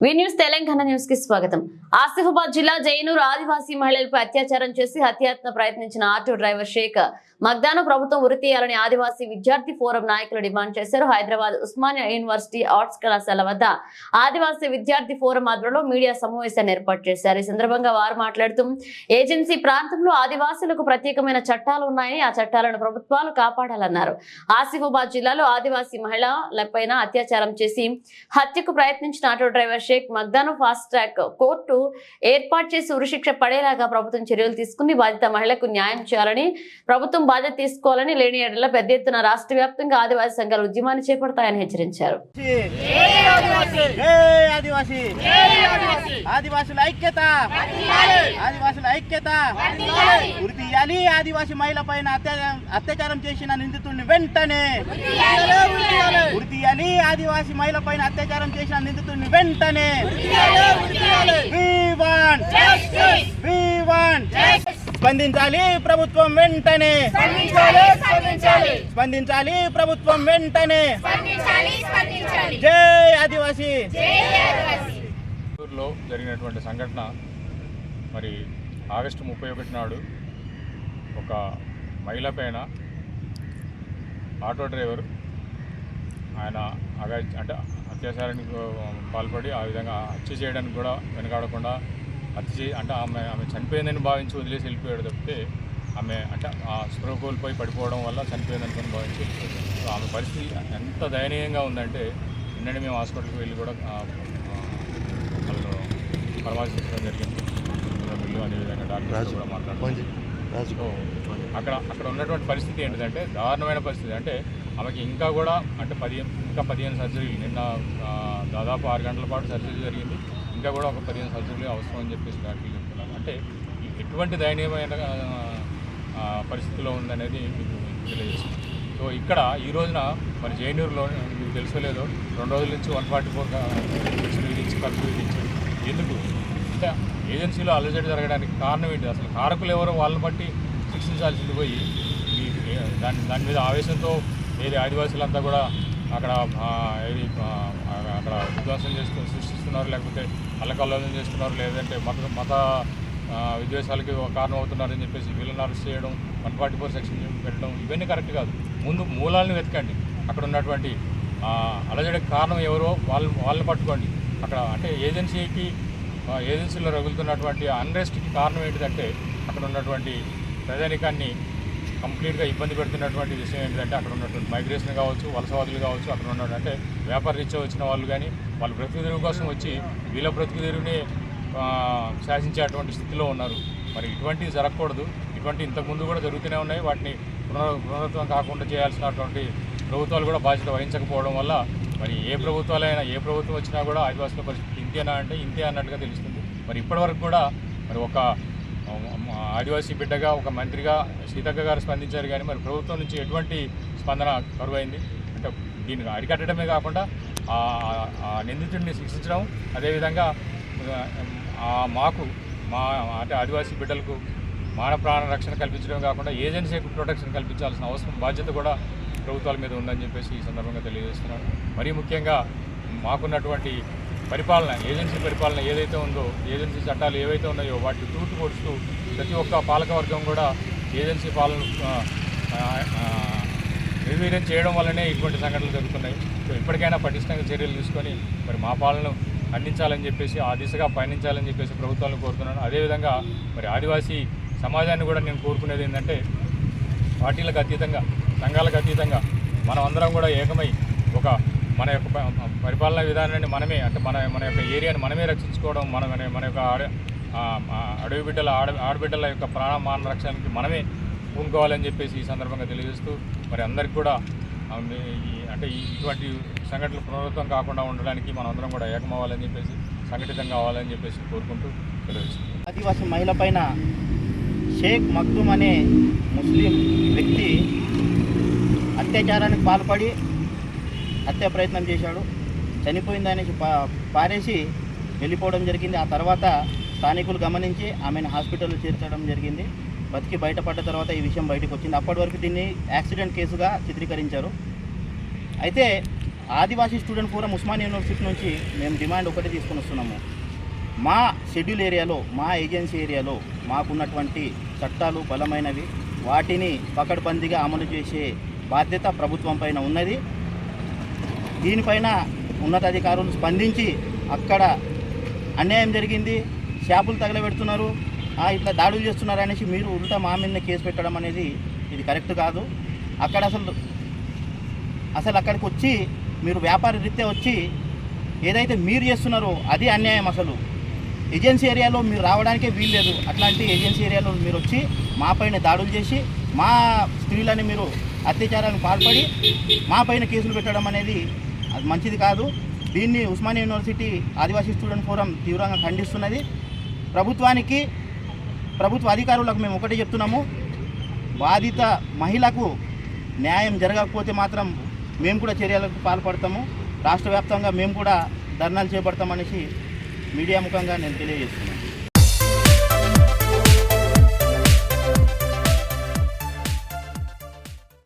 వి news Telangana న్యూస్కి స్వాగతం. ఆసిఫాబాద్ జిల్లా జైనూర్ ఆదివాసీ మహిళలపై అత్యాచారం చేసి హత్యాత్మ ప్రయత్నించిన ఆటో డ్రైవర్ షేక్ మగ్దాను ప్రభుత్వం ఉరితీయాలని ఆదివాసీ విద్యార్థి ఫోరం నాయకులు డిమాండ్ చేశారు. హైదరాబాద్ ఉస్మానియా యూనివర్సిటీ ఆర్ట్స్ కళాశాల వద్ద ఆదివాసీ విద్యార్థి ఫోరం ఆధ్వర్యంలో మీడియా సమావేశాన్ని ఏర్పాటు చేశారు. ఈ సందర్భంగా వారు మాట్లాడుతూ ఏజెన్సీ ప్రాంతంలో ఆదివాసులకు ప్రత్యేకమైన చట్టాలు ఉన్నాయని ఆ చట్టాలను ప్రభుత్వాలు కాపాడాలన్నారు. ఆసిఫాబాద్ జిల్లాలో ఆదివాసీ మహిళలపైన అత్యాచారం చేసి హత్యకు ప్రయత్నించిన ఆటో డ్రైవర్ షేక్ మగ్దాను ఫాస్ట్ ట్రాక్ కోర్టు ఏర్పాటు చేసి ఉరిశిక్ష పడేలాగా ప్రభుత్వం చర్యలు తీసుకుని బాధిత మహిళకు న్యాయం చేయాలని ప్రభుత్వం బాధ్యత తీసుకోవాలని లేని ఏడల పెద్ద ఎత్తున రాష్ట్ర వ్యాప్తంగా ఆదివాసీ సంఘాలు ఉద్యమాన్ని చేపడతాయని హెచ్చరించారు. జై ఆదివాసి. ఐక్యత. ఆదివాసుల ఐక్యత ఉరి తీయాలి ఆదివాసి మహిళ పైన అత్యాచారం అత్యాచారం చేసిన నిందితుడిని వెంటనే ఉరి తీయాలి ఆదివాసి మహిళ పైన అత్యాచారం చేసిన నిందితుడిని వెంటనే స్పందించాలి ప్రభుత్వం వెంటనే. స్పందించాలి ప్రభుత్వం వెంటనే. జై ఆదివాసి. జరిగినటువంటి సంఘటన మరి ఆగస్టు ముప్పై ఒకటి నాడు ఒక మహిళ పైన ఆటో డ్రైవర్ ఆయన అగా అంటే అత్యాచారానికి పాల్పడి ఆ విధంగా హత్య చేయడానికి కూడా వెనకాడకుండా హత్య చే అంటే ఆమె ఆమె చనిపోయిందని భావించి వదిలేసి వెళ్ళిపోయాడు తప్పితే ఆమె అంటే ఆ స్పృహ కోల్పోయి పడిపోవడం వల్ల చనిపోయిందని భావించి వెళ్ళిపోయాడు. సో ఆమె పరిస్థితి ఎంత దయనీయంగా ఉందంటే నిన్ననే మేము హాస్పిటల్కి వెళ్ళి కూడా వాళ్ళు పరామర్శించడం జరిగింది. మాట్లాడుతున్నారు సో అక్కడ అక్కడ ఉన్నటువంటి పరిస్థితి ఏంటిదంటే దారుణమైన పరిస్థితి. అంటే ఆమెకి ఇంకా కూడా అంటే పదిహేను ఇంకా పదిహేను సర్జరీలు. నిన్న దాదాపు ఆరు గంటల పాటు సర్జరీ జరిగింది. ఇంకా కూడా ఒక పదిహేను సర్జరీలు అవసరం అని చెప్పేసి డాక్టర్లు చెప్తున్నారు. అంటే ఎటువంటి దయనీయమైన పరిస్థితిలో ఉందనేది మీకు తెలియజేస్తుంది. సో ఇక్కడ ఈ రోజున మరి జైనూరులో మీకు తెలుసో లేదో రెండు రోజుల నుంచి వన్ ఫార్టీ ఫోర్ విధించి ఖర్చు విధించారు ఎందుకు అంటే ఏజెన్సీలో అలజడి జరగడానికి కారణం ఏంటి? అసలు కారకులు ఎవరో వాళ్ళని బట్టి శిక్షించాల్సింది పోయి దాని దాని మీద ఆవేశంతో ఏది ఆదివాసీలంతా కూడా అక్కడ ఏది అక్కడ విధ్వంసం చేస్తూ సృష్టిస్తున్నారు లేకపోతే అల్లకల్లోలం చేస్తున్నారు లేదంటే మత మత విద్వేషాలకి కారణమవుతున్నారని కారణం అవుతున్నారని చెప్పేసి వీళ్ళని అరెస్ట్ చేయడం వన్ ఫార్టీ ఫోర్ సెక్షన్ పెట్టడం ఇవన్నీ కరెక్ట్ కాదు. ముందు మూలాలను వెతకండి. అక్కడ ఉన్నటువంటి అలజడికి కారణం ఎవరో వాళ్ళు వాళ్ళని పట్టుకోండి. అక్కడ అంటే ఏజెన్సీకి ఏజెన్సీలో రగులుతున్నటువంటి అన్రెస్ట్కి కారణం ఏంటిదంటే అక్కడ ఉన్నటువంటి ప్రజానికాన్ని కంప్లీట్గా ఇబ్బంది పెడుతున్నటువంటి విషయం ఏంటంటే అక్కడ ఉన్నటువంటి మైగ్రేషన్ కావచ్చు వలసవాదులు కావచ్చు అక్కడ ఉన్నటువంటి అంటే వ్యాపార రీత్యా వచ్చిన వాళ్ళు కానీ వాళ్ళు బ్రతుకు కోసం వచ్చి వీళ్ళ బ్రతుకు శాసించేటువంటి స్థితిలో ఉన్నారు. మరి ఇటువంటివి జరగకూడదు. ఇటువంటి ఇంతకుముందు కూడా జరుగుతూనే ఉన్నాయి. వాటిని పునర్ పునరుత్వం కాకుండా చేయాల్సినటువంటి ప్రభుత్వాలు కూడా బాధ్యత వహించకపోవడం వల్ల మరి ఏ ప్రభుత్వాలైనా ఏ ప్రభుత్వం వచ్చినా కూడా ఆదివాసుల పరిస్థితి ఇంతేనా అంటే ఇంతే అన్నట్టుగా తెలుస్తుంది. మరి ఇప్పటివరకు కూడా మరి ఒక ఆదివాసీ బిడ్డగా ఒక మంత్రిగా సీతక్క గారు స్పందించారు కానీ మరి ప్రభుత్వం నుంచి ఎటువంటి స్పందన కరువైంది? అంటే దీన్ని అరికట్టడమే కాకుండా ఆ- నిందితుడిని శిక్షించడం అదేవిధంగా మాకు మా అంటే ఆదివాసీ బిడ్డలకు మాన ప్రాణ రక్షణ కల్పించడం కాకుండా ఏజెన్సీకి ప్రొటెక్షన్ కల్పించాల్సిన అవసరం బాధ్యత కూడా ప్రభుత్వాల మీద ఉందని చెప్పేసి ఈ సందర్భంగా తెలియజేస్తున్నాను. మరీ ముఖ్యంగా మాకున్నటువంటి పరిపాలన ఏజెన్సీ పరిపాలన ఏదైతే ఉందో ఏజెన్సీ చట్టాలు ఏవైతే ఉన్నాయో వాటిని తూర్పు పొడుస్తూ ప్రతి ఒక్క పాలకవర్గం కూడా ఏజెన్సీ పాలన నిర్వీర్యం చేయడం వల్లనే ఇటువంటి సంఘటనలు జరుగుతున్నాయి. సో ఇప్పటికైనా పటిష్టంగా చర్యలు తీసుకొని మరి మా పాలన అందించాలని చెప్పేసి ఆ దిశగా పయనించాలని చెప్పేసి ప్రభుత్వాలను కోరుతున్నాను. అదేవిధంగా మరి ఆదివాసీ సమాజాన్ని కూడా నేను కోరుకునేది ఏంటంటే పార్టీలకు అతీతంగా సంఘాలకు అతీతంగా మనం అందరం కూడా ఏకమై ఒక మన యొక్క పరిపాలనా విధానాన్ని మనమే అంటే మన మన యొక్క ఏరియాని మనమే రక్షించుకోవడం మన మన- యొక్క ఆడ అడవి బిడ్డల ఆడ ఆడబిడ్డల యొక్క ప్రాణమాన రక్షణకి మనమే పూనుకోవాలని చెప్పేసి ఈ సందర్భంగా తెలియజేస్తూ మరి అందరికి కూడా అంటే ఇటువంటి సంఘటనలు పునరావృతం కాకుండా ఉండడానికి మనం అందరం కూడా ఏకమవ్వాలని చెప్పేసి సంఘటితం కావాలని చెప్పేసి కోరుకుంటూ తెలియజేస్తున్నాం ఆదివాసీ మహిళ పైన షేక్ మక్తూమ్ అనే ముస్లిం వ్యక్తి అత్యాచారానికి పాల్పడి హత్య ప్రయత్నం చేశాడు. చనిపోయిందనేసి పా పారేసి వెళ్ళిపోవడం జరిగింది. ఆ తర్వాత స్థానికులు గమనించి ఆమెను హాస్పిటల్లో చేర్చడం జరిగింది. బతికి బయటపడ్డ తర్వాత ఈ విషయం బయటకు వచ్చింది. అప్పటి వరకు దీన్ని యాక్సిడెంట్ కేసుగా చిత్రీకరించారు. అయితే Adivasi student forum Osmania university నుంచి మేము డిమాండ్ ఒకటి తీసుకొని వస్తున్నాము. మా షెడ్యూల్ ఏరియాలో మా ఏజెన్సీ ఏరియాలో మాకున్నటువంటి చట్టాలు బలమైనవి. వాటిని పకడ్బందీగా అమలు చేసే బాధ్యత ప్రభుత్వం పైన ఉన్నది. దీనిపైన ఉన్నతాధికారులు స్పందించి అక్కడ అన్యాయం జరిగింది షాపులు తగలబెడుతున్నారు ఇట్లా దాడులు చేస్తున్నారు అనేసి మీరు ఉల్టా మా మీద కేసు పెట్టడం అనేది ఇది కరెక్ట్ కాదు. అక్కడ అసలు అసలు అక్కడికి వచ్చి మీరు వ్యాపార రీత్యా వచ్చి ఏదైతే మీరు చేస్తున్నారో అది అన్యాయం అసలు. ఏజెన్సీ ఏరియాలో మీరు రావడానికే వీల్లేదు. అట్లాంటి ఏజెన్సీ ఏరియాలో మీరు వచ్చి మా పైన దాడులు చేసి మా స్త్రీలని మీరు అత్యాచారానికి పాల్పడి మా పైన కేసులు పెట్టడం అనేది అది మంచిది కాదు. దీన్ని Osmania university Adivasi student forum తీవ్రంగా ఖండిస్తున్నది. ప్రభుత్వానికి ప్రభుత్వ అధికారులకు మేము ఒకటే చెప్తున్నాము. బాధిత మహిళకు న్యాయం జరగకపోతే మాత్రం మేము కూడా చర్యలకు పాల్పడతాము. రాష్ట్ర వ్యాప్తంగా మేము కూడా ధర్నాలు చేపడతామనేసి మీడియా ముఖంగా నేను తెలియజేస్తున్నాను.